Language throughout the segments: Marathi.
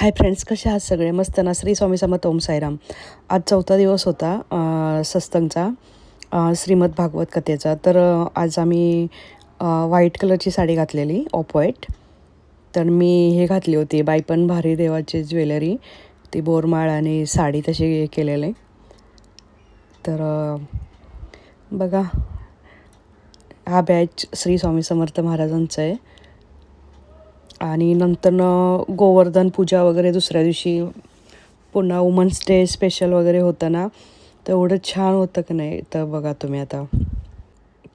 हाय फ्रेंड्स कसे आहात सगळे? मस्त ना? श्री स्वामी समर्थ ओम साईराम. आज चौथा दिवस होता सस्तंगचा श्रीमद भागवत कथेचा. तर आज आम्ही व्हाईट कलरची साडी घातलेली ऑफ व्हाईट तर मी हे घातली होती. बायपण भारी देवाची ज्वेलरी. ती बोरमाळ आणि साडी तशी केलेली. तर बघा. हा बॅच श्री स्वामी समर्थ महाराजांचा आहे. आणि नंतरनं गोवर्धन पूजा वगैरे दुसऱ्या दिवशी पुन्हा वुमन्स डे स्पेशल वगैरे होतं ना तर एवढं छान होतं की नाही? तर बघा तुम्ही आता.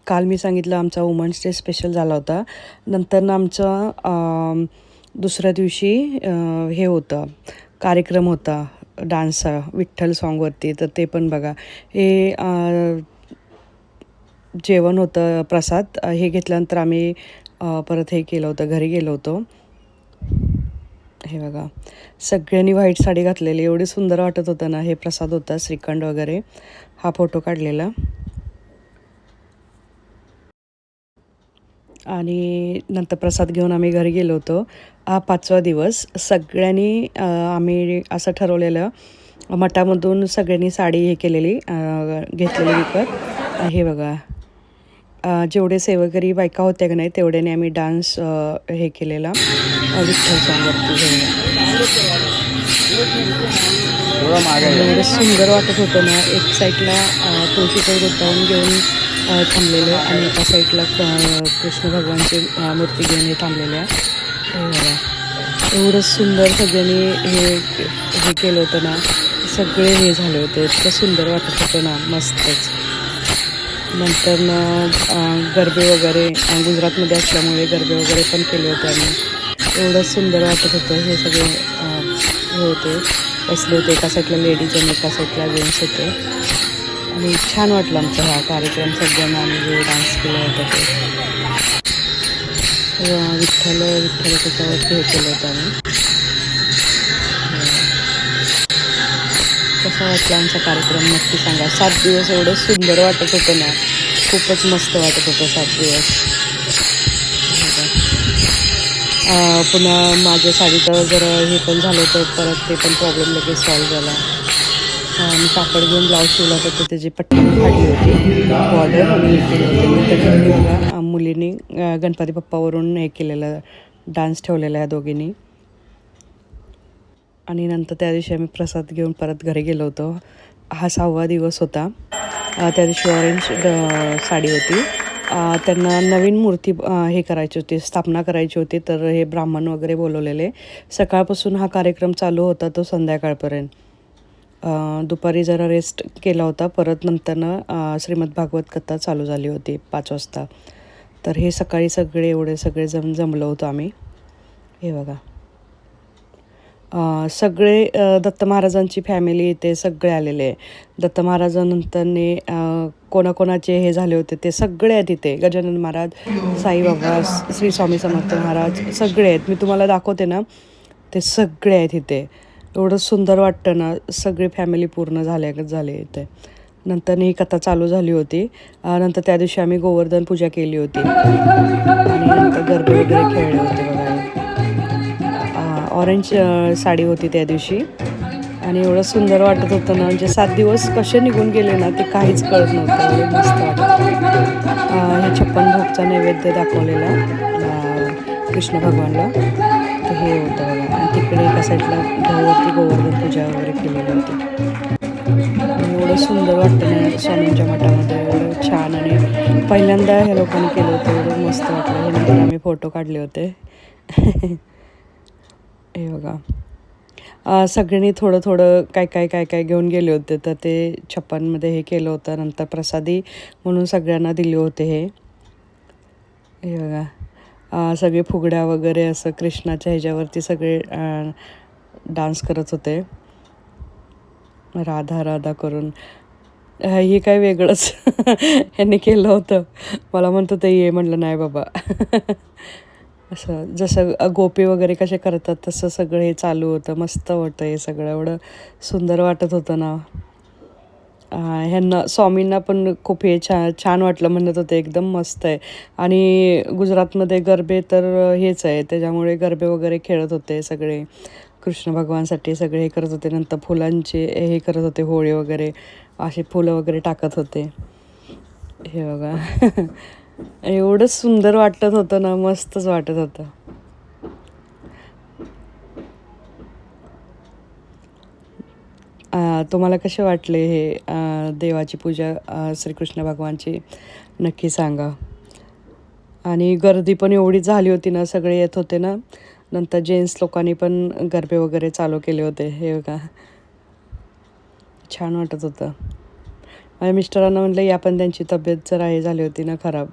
काल मी सांगितलं आमचा वुमन्स डे स्पेशल झाला होता. नंतरनं आमचं दुसऱ्या दिवशी हे होतं. कार्यक्रम होता. डान्स विठ्ठल सॉन्गवरती तर ते पण बघा. हे जेवण होतं प्रसाद. हे घेतल्यानंतर आम्ही परत हे केलं होतं घरी गेलो होतो. हे बघा. सगळ्यांनी व्हाईट साडी घातलेली. एवढी सुंदर वाटत होतं ना हे प्रसाद होता श्रीखंड वगैरे. हा फोटो काढलेला. आणि नंतर प्रसाद घेऊन आम्ही घरी गेलो होतो. हा पाचवा दिवस. सगळ्यांनी आम्ही असं ठरवलेलं मठामधून सगळ्यांनी साडी हे केलेली घेतलेली विकत. हे बघा. जेवढे सेवकरी बायका होत्या की नाही तेवढ्याने आम्ही डान्स हे केलेला. एवढं सुंदर वाटत होतं ना एक साईडला तुळशीचं वृत्तावून घेऊन थांबलेले आणि एका साईडला कृष्ण भगवानची मूर्ती घेऊन हे थांबलेल्या. एवढं सुंदर सगळ्यांनी हे हे केलं होतं ना सगळे हे झाले होते. इतकं सुंदर वाटत होतं ना मस्तच. नंतर गरबे वगैरे गुजरातमध्ये असल्यामुळे गरबे वगैरे पण केले होते आम्ही. एवढं सुंदर वाटत होतं हे सगळे हे होते. बसले होते एका साईडला लेडीज आणि एका साईडला जेंट्स होते. आणि छान वाटलं आमचा हा कार्यक्रम. सगळ्यांना आम्ही जे डान्स केला होता ते. विठ्ठल विठ्ठल त्याच्यावरती हे केलं होतं आम्ही. कसा वाटला आमचा कार्यक्रम? नक्की सांगा. सात दिवस एवढं सुंदर वाटत होतं ना. खूपच मस्त वाटत होतं सात दिवस. पुन्हा माझ्या साडीचं जर हे पण झालं होतं. परत ते पण प्रॉब्लेम लगेच सॉल्व्ह झाला. आणि मी कापड घेऊन ब्लाऊज शिवला होता. तर त्याची पट्टी फाडली होती. बॉर्डर आणि त्याच्यामध्ये मुलींनी गणपती बाप्पावरून हे केलेलं डान्स ठेवलेला आहे दोघींनी. आणि नंतर त्या दिवशी आम्ही प्रसाद घेऊन परत घरी गेलो होतो. हा सहावा दिवस होता. त्या दिवशी ऑरेंज साडी होती. त्यांना नवीन मूर्ती हे करायची होती स्थापना करायची होती तर हे ब्राह्मण वगैरे बोलवलेले. सकाळपासून हा कार्यक्रम चालू होता तो संध्याकाळपर्यंत. दुपारी जरा रेस्ट केला होता. परत नंतरनं श्रीमद भागवत कथा चालू झाली होती पाच वाजता. तर हे सकाळी सगळे एवढे सगळे जम जमलो होतो आम्ही. हे बघा. सगळे दत्त महाराजांची फॅमिली इथे सगळे आलेले आहे दत्त महाराजानंतरने कोणाकोणाचे हे झाले होते ते सगळे आहेत इथे. गजानन महाराज साईबाबा श्री स्वामी समर्थ महाराज सगळे आहेत. मी तुम्हाला दाखवते ना ते सगळे आहेत इथे. एवढं सुंदर वाटतं ना सगळी फॅमिली पूर्ण झाल्या झाले इथे. नंतर ही कथा चालू झाली होती. नंतर त्या दिवशी आम्ही गोवर्धन पूजा केली होती. आणि नंतर गरबे वगैरे खेळले होते. ऑरेंज uh, साडी होती त्या दिवशी. आणि एवढं सुंदर वाटत होतं ना म्हणजे सात दिवस कसे निघून गेले ना ते काहीच कळत नव्हतं एवढं मस्त वाटत हे छप्पन भोगचा नैवेद्य दाखवलेला कृष्ण भगवानला. तर हे होतं बघा. आणि तिकडे एका साईडला गौवरती गोवर्धन पूजा वगैरे केलेली होती. एवढं सुंदर वाटतं ना स्वामींच्या मठामध्ये. एवढं छान आणि पहिल्यांदा हे लोकांनी केलं होतं एवढं मस्त वाटलं. हे नंतर आम्ही फोटो काढले होते. हे बघा. सगळ्यांनी थोडं थोडं काय काय काय काय घेऊन गेले होते. तर ते छप्पनमध्ये हे केलं होतं नंतर प्रसादी म्हणून सगळ्यांना दिले होते हे. हे बघा. सगळे फुगड्या वगैरे असं कृष्णाच्या ह्याच्यावरती सगळे डान्स करत होते. राधा राधा करून. हे काय वेगळंच ह्यांनी केलं होतं. मला म्हणतो ते ये म्हणलं नाही बाबा. असं जसं गोपी वगैरे कसे करतात तसं सगळं हे चालू होतं. मस्त होतं हे सगळं. एवढं सुंदर वाटत होतं ना. ह्यांना स्वामींना पण खूप हे छान छान वाटलं म्हणत होते. एकदम मस्त आहे. आणि गुजरातमध्ये गरबे तर हेच आहे. त्याच्यामुळे गरबे वगैरे खेळत होते सगळे. कृष्ण भगवानसाठी सगळे हे करत होते. नंतर फुलांचे हे करत होते होळी वगैरे. असे फुलं वगैरे टाकत होते. हे बघा. एवढं सुंदर वाटत होतं ना मस्तच वाटत होतं. तुम्हाला कसे वाटले हे देवाची पूजा श्रीकृष्ण भगवानची? नक्की सांगा. आणि गर्दी पण एवढी झाली होती ना सगळे येत होते ना नंतर जेंट्स लोकांनी पण गरबे वगैरे चालू केले होते हे बघा. छान वाटत होतं. माझ्या मिस्टरांना म्हटलं या पण त्यांची तब्येत जरा हे झाली होती ना खराब.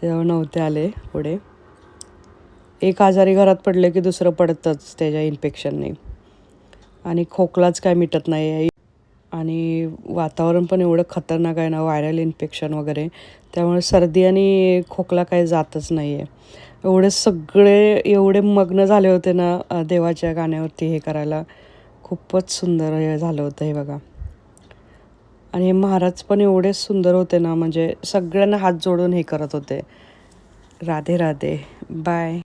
तेव्हा नव्हते आले पुढे. एक आजारी घरात पडले की दुसरं पडतंच त्याच्या इन्फेक्शनने आणि खोकलाच काय मिटत नाही. आहे आणि वातावरण पण एवढं खतरनाक आहे ना व्हायरल इन्फेक्शन वगैरे. त्यामुळे सर्दी आणि खोकला काही जातच नाही आहे एवढे सगळे एवढे मग्न झाले होते ना देवाच्या गाण्यावरती हे करायला. खूपच सुंदर हे झालं होतं हे बघा. आणि हे महाराज पण एवढे सुंदर होते ना म्हणजे सगळ्यांना हात जोडून हे करत होते. राधे राधे. बाय